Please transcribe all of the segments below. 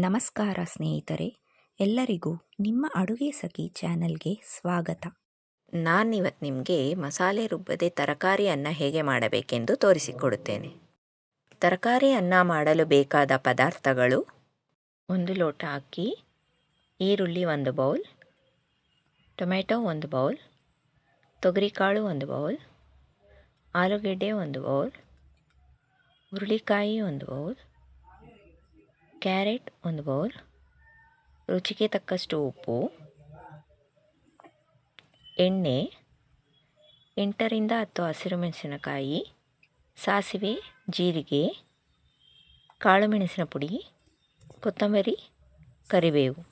ನಮಸ್ಕಾರ ಸ್ನೇಹಿತರೆ, ಎಲ್ಲರಿಗೂ ನಿಮ್ಮ ಅಡುಗೆ ಸಖಿ ಚಾನಲ್ಗೆ ಸ್ವಾಗತ. ನಾನಿವತ್ತು ನಿಮಗೆ ಮಸಾಲೆ ರುಬ್ಬದೆ ತರಕಾರಿ ಅನ್ನ ಹೇಗೆ ಮಾಡಬೇಕೆಂದು ತೋರಿಸಿಕೊಡುತ್ತೇನೆ. ತರಕಾರಿ ಅನ್ನ ಮಾಡಲು ಬೇಕಾದ ಪದಾರ್ಥಗಳು ಒಂದು ಲೋಟ ಅಕ್ಕಿ, ಈರುಳ್ಳಿ ಒಂದು ಬೌಲ್, ಟೊಮೆಟೊ ಒಂದು ಬೌಲ್, ತೊಗರಿಕಾಳು ಒಂದು ಬೌಲ್, ಆಲೂಗೆಡ್ಡೆ ಒಂದು ಬೌಲ್, ಹುರುಳಿಕಾಯಿ ಒಂದು ಬೌಲ್ ಕ್ಯಾರೆಟ್ ಒಂದು ಬೌಲ್. ರುಚಿಗೆ ತಕ್ಕಷ್ಟು ಉಪ್ಪು. ಎಣ್ಣೆ. ಎಂಟರಿಂದ ಹತ್ತು ಹಸಿರು ಮೆಣಸಿನಕಾಯಿ ಸಾಸಿವೆ, ಜೀರಿಗೆ. ಕಾಳುಮೆಣಸಿನ ಪುಡಿ. ಕೊತ್ತಂಬರಿ, ಕರಿಬೇವು.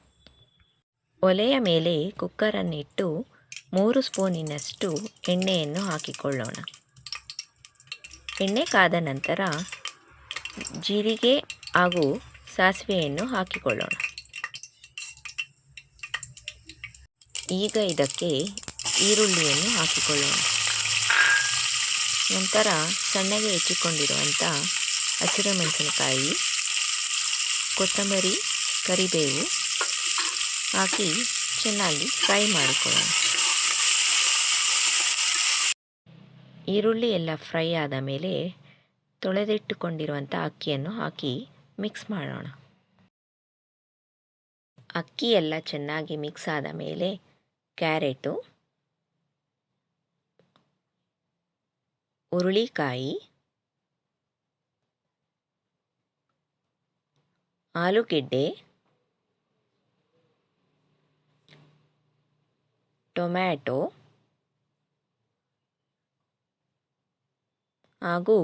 ಒಲೆಯ ಮೇಲೆ ಕುಕ್ಕರನ್ನಿಟ್ಟು ಮೂರು ಸ್ಪೂನಿನಷ್ಟು ಎಣ್ಣೆಯನ್ನು ಹಾಕಿಕೊಳ್ಳೋಣ. ಎಣ್ಣೆ ಕಾದ ನಂತರ ಜೀರಿಗೆ ಹಾಗೂ ಸಾಸಿವೆಯನ್ನು ಹಾಕಿಕೊಳ್ಳೋಣ. ಈಗ ಇದಕ್ಕೆ ಈರುಳ್ಳಿಯನ್ನು ಹಾಕಿಕೊಳ್ಳೋಣ. ನಂತರ ಸಣ್ಣಗೆ ಹೆಚ್ಚಿಕೊಂಡಿರುವಂಥ ಹಸಿರು ಮೆಣಸಿನಕಾಯಿ, ಕೊತ್ತಂಬರಿ, ಕರಿಬೇವು ಹಾಕಿ ಚೆನ್ನಾಗಿ ಫ್ರೈ ಮಾಡಿಕೊಳ್ಳೋಣ. ಈರುಳ್ಳಿ ಎಲ್ಲ ಫ್ರೈ ಆದ ಮೇಲೆ ತೊಳೆದಿಟ್ಟುಕೊಂಡಿರುವಂಥ ಅಕ್ಕಿಯನ್ನು ಹಾಕಿ ಮಿಕ್ಸ್ ಮಾಡೋಣ. ಅಕ್ಕಿ ಎಲ್ಲ ಚೆನ್ನಾಗಿ ಮಿಕ್ಸ್ ಆದ ಮೇಲೆ ಕ್ಯಾರೆಟು, ಹುರುಳಿಕಾಯಿ, ಆಲೂಗೆಡ್ಡೆ, ಟೊಮ್ಯಾಟೊ ಹಾಗೂ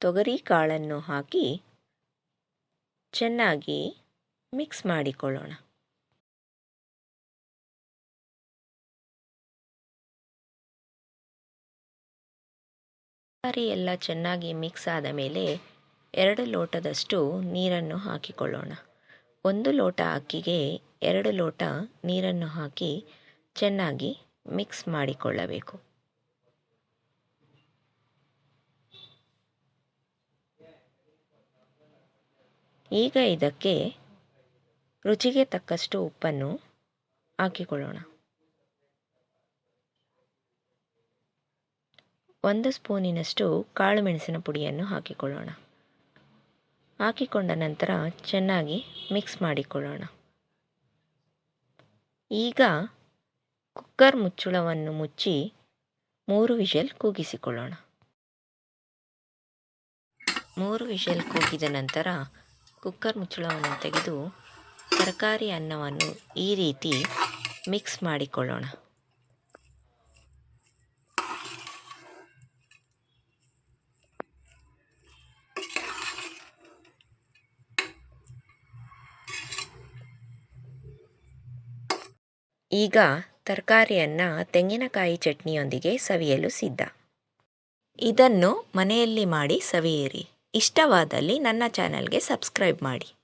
ತೊಗರಿ ಕಾಳನ್ನು ಹಾಕಿ ಚೆನ್ನಾಗಿ ಮಿಕ್ಸ್ ಮಾಡಿಕೊಳ್ಳೋಣ. ತರಕಾರಿ ಎಲ್ಲ ಚೆನ್ನಾಗಿ ಮಿಕ್ಸ್ ಆದ ಮೇಲೆ ಎರಡು ಲೋಟದಷ್ಟು ನೀರನ್ನು ಹಾಕಿಕೊಳ್ಳೋಣ. ಒಂದು ಲೋಟ ಅಕ್ಕಿಗೆ ಎರಡು ಲೋಟ ನೀರನ್ನು ಹಾಕಿ ಚೆನ್ನಾಗಿ ಮಿಕ್ಸ್ ಮಾಡಿಕೊಳ್ಳಬೇಕು. ಈಗ ಇದಕ್ಕೆ ರುಚಿಗೆ ತಕ್ಕಷ್ಟು ಉಪ್ಪನ್ನು ಹಾಕಿಕೊಳ್ಳೋಣ. ಒಂದು ಸ್ಪೂನಿನಷ್ಟು ಕಾಳು ಮೆಣಸಿನ ಪುಡಿಯನ್ನು ಹಾಕಿಕೊಳ್ಳೋಣ. ಹಾಕಿಕೊಂಡ ನಂತರ ಚೆನ್ನಾಗಿ ಮಿಕ್ಸ್ ಮಾಡಿಕೊಳ್ಳೋಣ. ಈಗ ಕುಕ್ಕರ್ ಮುಚ್ಚಳವನ್ನು ಮುಚ್ಚಿ ಮೂರು ವಿಷಲ್ ಕೂಗಿಸಿಕೊಳ್ಳೋಣ. ಮೂರು ವಿಷಲ್ ಕೂಗಿದ ನಂತರ ಕುಕ್ಕರ್ ಮುಚ್ಚಳವನ್ನು ತೆಗೆದು ತರಕಾರಿ ಅನ್ನವನ್ನು ಈ ರೀತಿ ಮಿಕ್ಸ್ ಮಾಡಿಕೊಳ್ಳೋಣ. ಈಗ ತರಕಾರಿಯನ್ನು ತೆಂಗಿನಕಾಯಿ ಚಟ್ನಿಯೊಂದಿಗೆ ಸವಿಯಲು ಸಿದ್ಧ. ಇದನ್ನು ಮನೆಯಲ್ಲಿ ಮಾಡಿ ಸವಿಯಿರಿ. ಇಷ್ಟವಾದಲ್ಲಿ ನನ್ನ ಚಾನಲ್ಗೆ ಸಬ್ಸ್ಕ್ರೈಬ್ ಮಾಡಿ.